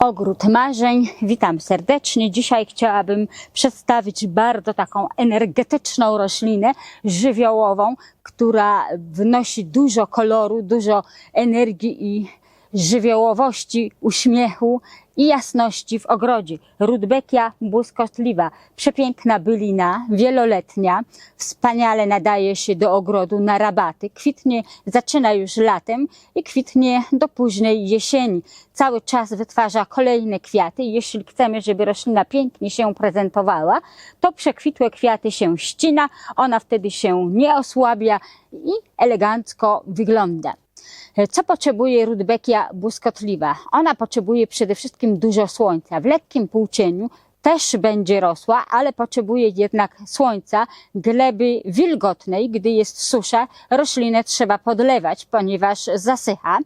Ogród Marzeń. Witam serdecznie. Dzisiaj chciałabym przedstawić bardzo taką energetyczną roślinę żywiołową, która wnosi dużo koloru, dużo energii i żywiołowości, uśmiechu i jasności w ogrodzie. Rudbeckia błyskotliwa, przepiękna bylina, wieloletnia, wspaniale nadaje się do ogrodu na rabaty. Kwitnie, zaczyna już latem i kwitnie do późnej jesieni. Cały czas wytwarza kolejne kwiaty. Jeśli chcemy, żeby roślina pięknie się prezentowała, to przekwitłe kwiaty się ścina, ona wtedy się nie osłabia i elegancko wygląda. Co potrzebuje rudbeckia błyskotliwa? Ona potrzebuje przede wszystkim dużo słońca. W lekkim półcieniu też będzie rosła, ale potrzebuje jednak słońca, gleby wilgotnej. Gdy jest susza, roślinę trzeba podlewać, ponieważ zasycha.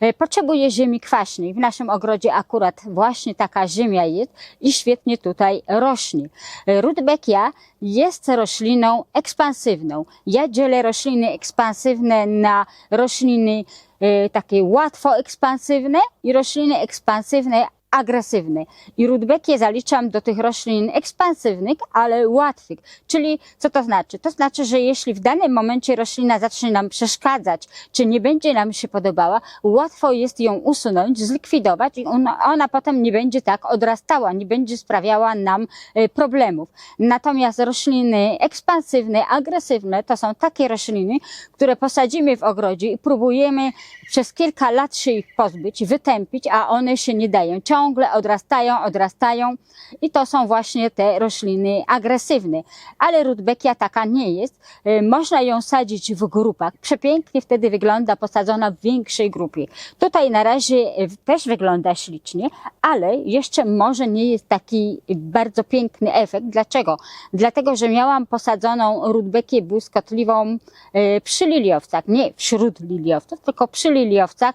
E, Potrzebuje ziemi kwaśnej. W naszym ogrodzie akurat właśnie taka ziemia jest i świetnie tutaj rośnie. E, Rudbeckia jest rośliną ekspansywną. Ja dzielę rośliny ekspansywne na rośliny e, takie łatwo ekspansywne i rośliny ekspansywne agresywne. I rudbeckie zaliczam do tych roślin ekspansywnych, ale łatwych. Czyli co to znaczy? To znaczy, że jeśli w danym momencie roślina zacznie nam przeszkadzać, czy nie będzie nam się podobała, łatwo jest ją usunąć, zlikwidować i ona, ona potem nie będzie tak odrastała, nie będzie sprawiała nam e, problemów. Natomiast rośliny ekspansywne, agresywne to są takie rośliny, które posadzimy w ogrodzie i próbujemy przez kilka lat się ich pozbyć, wytępić, a one się nie dają. Ciągle odrastają, odrastają i to są właśnie te rośliny agresywne. Ale rudbeckia taka nie jest. E, Można ją sadzić w grupach. Przepięknie wtedy wygląda posadzona w większej grupie. Tutaj na razie e, też wygląda ślicznie, ale jeszcze może nie jest taki bardzo piękny efekt. Dlaczego? Dlatego, że miałam posadzoną rudbeckię błyskotliwą e, przy liliowcach, nie wśród liliowców, tylko przy liliowcach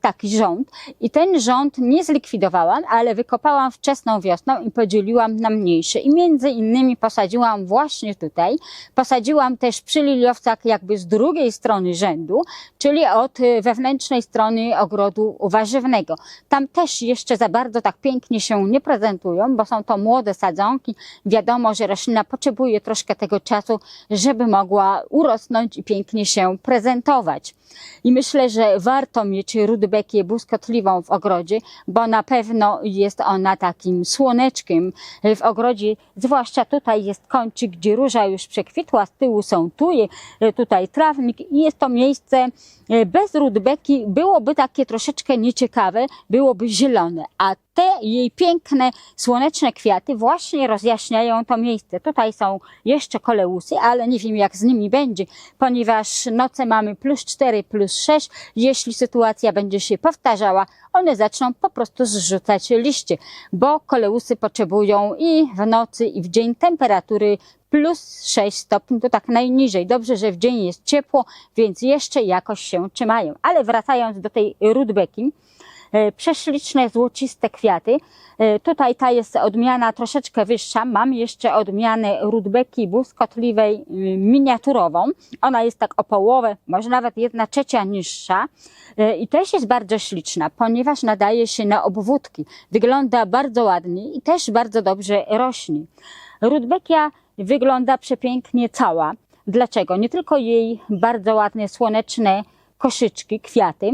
taki rząd. I ten rząd nie ale wykopałam wczesną wiosną i podzieliłam na mniejsze. I między innymi posadziłam właśnie tutaj. Posadziłam też przy liliowcach jakby z drugiej strony rzędu, czyli od e, wewnętrznej strony ogrodu warzywnego. Tam też jeszcze za bardzo tak pięknie się nie prezentują, bo są to młode sadzonki. Wiadomo, że roślina potrzebuje troszkę tego czasu, żeby mogła urosnąć i pięknie się prezentować. I myślę, że warto mieć rudbeckię błyskotliwą w ogrodzie, bo na pewno jest ona takim słoneczkiem w ogrodzie. Zwłaszcza tutaj jest kącik, gdzie róża już przekwitła, z tyłu są tuje, tutaj trawnik i jest to miejsce e, bez rudbeki byłoby takie troszeczkę nieciekawe, byłoby zielone, a te jej piękne, słoneczne kwiaty właśnie rozjaśniają to miejsce. Tutaj są jeszcze koleusy, ale nie wiem jak z nimi będzie, ponieważ noce mamy plus 4, plus 6. Jeśli sytuacja będzie się powtarzała, one zaczną po prostu zrzucać liście, bo koleusy potrzebują i w nocy, i w dzień temperatury plus 6 stopni, to tak najniżej. Dobrze, że w dzień jest ciepło, więc jeszcze jakoś się trzymają. Ale wracając do tej rudbeki, prześliczne, złociste kwiaty. E, Tutaj ta jest odmiana troszeczkę wyższa. Mam jeszcze odmianę rudbeki błyskotliwej y, miniaturową. Ona jest tak o połowę, może nawet jedna trzecia niższa E, i też jest bardzo śliczna, ponieważ nadaje się na obwódki. Wygląda bardzo ładnie i też bardzo dobrze rośnie. Rudbeckia wygląda przepięknie cała. Dlaczego? Nie tylko jej bardzo ładne słoneczne koszyczki, kwiaty,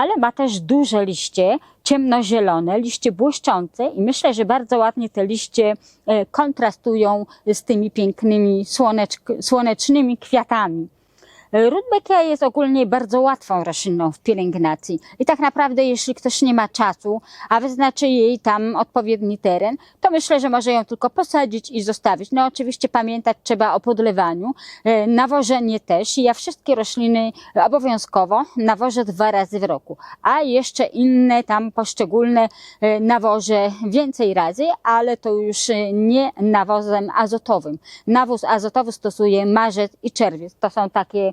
ale ma też duże liście, ciemnozielone, liście błyszczące i myślę, że bardzo ładnie te liście e, kontrastują z tymi pięknymi słonecznymi kwiatami. Rudbeckia jest ogólnie bardzo łatwą rośliną w pielęgnacji i tak naprawdę jeśli ktoś nie ma czasu, a wyznaczy jej tam odpowiedni teren, to myślę, że może ją tylko posadzić i zostawić. No oczywiście pamiętać trzeba o podlewaniu, e, nawożenie też ja wszystkie rośliny obowiązkowo nawożę dwa razy w roku, a jeszcze inne tam poszczególne e, nawożę więcej razy, ale to już e, nie nawozem azotowym. Nawóz azotowy stosuję marzec i czerwiec. To są takie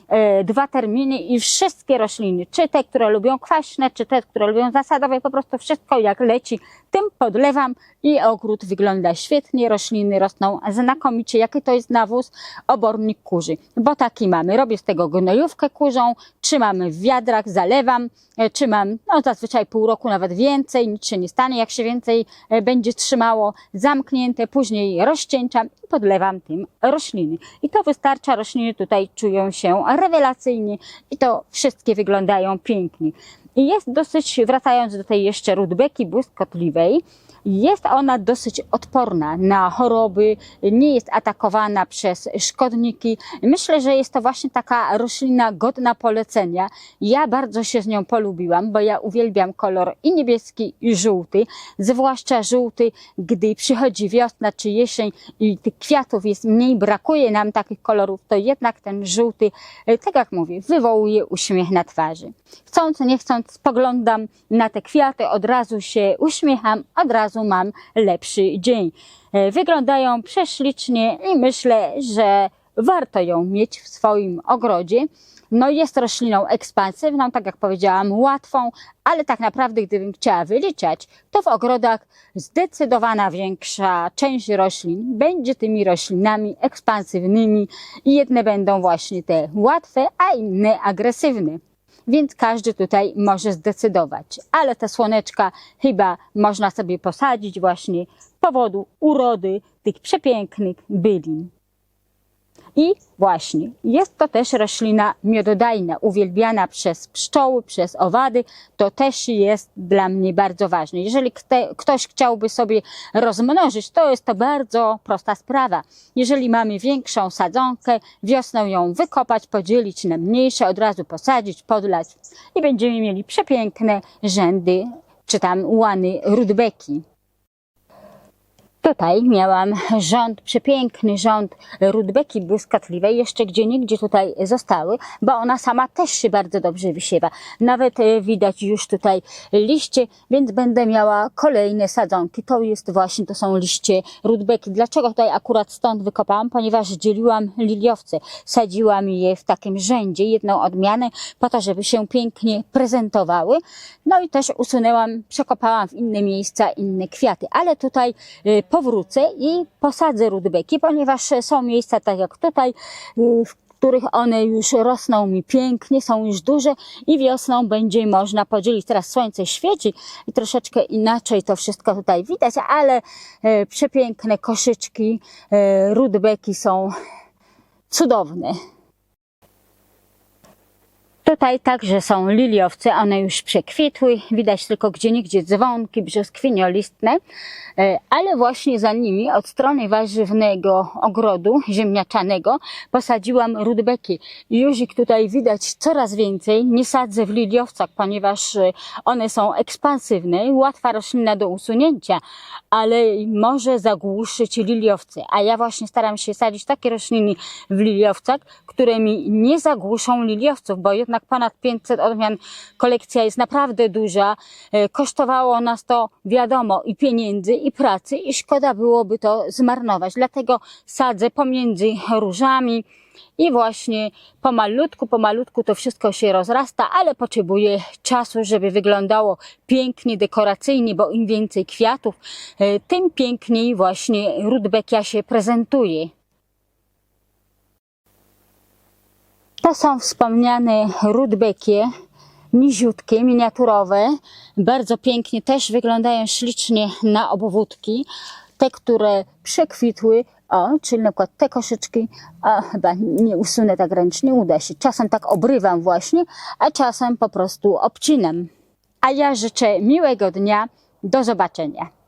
dwa terminy i wszystkie rośliny, czy te, które lubią kwaśne, czy te, które lubią zasadowe, po prostu wszystko jak leci, tym podlewam i ogród wygląda świetnie, rośliny rosną znakomicie. Jaki to jest nawóz? Obornik kurzy, bo taki mamy. Robię z tego gnojówkę kurzą, trzymam w wiadrach, zalewam, e, trzymam no zazwyczaj pół roku, nawet więcej, nic się nie stanie, jak się więcej e, będzie trzymało, zamknięte, później rozcieńczam i podlewam tym rośliny. I to wystarcza, rośliny tutaj czują się rewelacyjnie i to wszystkie wyglądają pięknie. I jest dosyć, wracając do tej jeszcze rudbeki błyskotliwej, jest ona dosyć odporna na choroby, nie jest atakowana przez szkodniki. Myślę, że jest to właśnie taka roślina godna polecenia. Ja bardzo się z nią polubiłam, bo ja uwielbiam kolor i niebieski, i żółty, zwłaszcza żółty, gdy przychodzi wiosna czy jesień i tych kwiatów jest mniej, brakuje nam takich kolorów, to jednak ten żółty, e, tak jak mówię, wywołuje uśmiech na twarzy. Chcąc, nie chcąc, spoglądam na te kwiaty, od razu się uśmiecham, od razu mam lepszy dzień. E, Wyglądają prześlicznie i myślę, że warto ją mieć w swoim ogrodzie. No jest rośliną ekspansywną, tak jak powiedziałam, łatwą, ale tak naprawdę gdybym chciała wyliczać, to w ogrodach zdecydowana większa część roślin będzie tymi roślinami ekspansywnymi i jedne będą właśnie te łatwe, a inne agresywne więc każdy tutaj może zdecydować. Ale te słoneczka chyba można sobie posadzić właśnie powodu urody tych przepięknych bylin. I właśnie jest to też roślina miododajna, uwielbiana przez pszczoły, przez owady. To też jest dla mnie bardzo ważne. Jeżeli ktoś chciałby sobie rozmnożyć, to jest to bardzo prosta sprawa. Jeżeli mamy większą sadzonkę, wiosną ją wykopać, podzielić na mniejsze, od razu posadzić, podlać i będziemy mieli przepiękne rzędy, czy tam łany rudbeki. Tutaj miałam rząd, przepiękny rząd rudbeki błyskotliwej, jeszcze gdzie nigdzie tutaj zostały, bo ona sama też się bardzo dobrze wysiewa. Nawet e, widać już tutaj liście, więc będę miała kolejne sadzonki. To jest właśnie, to są liście rudbeki. Dlaczego tutaj akurat stąd wykopałam? Ponieważ dzieliłam liliowce. Sadziłam je w takim rzędzie, jedną odmianę, po to, żeby się pięknie prezentowały. No i też usunęłam, przekopałam w inne miejsca inne kwiaty, ale tutaj y, powrócę i posadzę rudbeki, ponieważ są miejsca, tak jak tutaj, y, w których one już rosną mi pięknie, są już duże i wiosną będzie można podzielić. Teraz słońce świeci i troszeczkę inaczej to wszystko tutaj widać, ale e, przepiękne koszyczki e, rudbeki są cudowne. Tutaj także są liliowce, one już przekwitły, widać tylko gdzie niegdzie dzwonki brzoskwiniolistne, e, ale właśnie za nimi od strony warzywnego ogrodu ziemniaczanego posadziłam rudbeki. Ich tutaj widać coraz więcej, nie sadzę w liliowcach, ponieważ e, one są ekspansywne, łatwa roślina do usunięcia, ale może zagłuszyć liliowce, a ja właśnie staram się sadzić takie rośliny w liliowcach, które mi nie zagłuszą liliowców, bo jednak ponad 500 odmian kolekcja jest naprawdę duża. E, Kosztowało nas to wiadomo i pieniędzy i pracy i szkoda byłoby to zmarnować. Dlatego sadzę pomiędzy różami i właśnie pomalutku, pomalutku to wszystko się rozrasta, ale potrzebuje czasu, żeby wyglądało pięknie, dekoracyjnie, bo im więcej kwiatów, e, tym piękniej właśnie rudbekia się prezentuje. To są wspomniane rudbekie, niziutkie, miniaturowe. Bardzo pięknie też wyglądają ślicznie na obwódki. Te, które przekwitły, o, czyli na przykład te koszyczki, a chyba nie usunę tak ręcznie, uda się. Czasem tak obrywam właśnie, a czasem po prostu obcinam. A ja życzę miłego dnia. Do zobaczenia.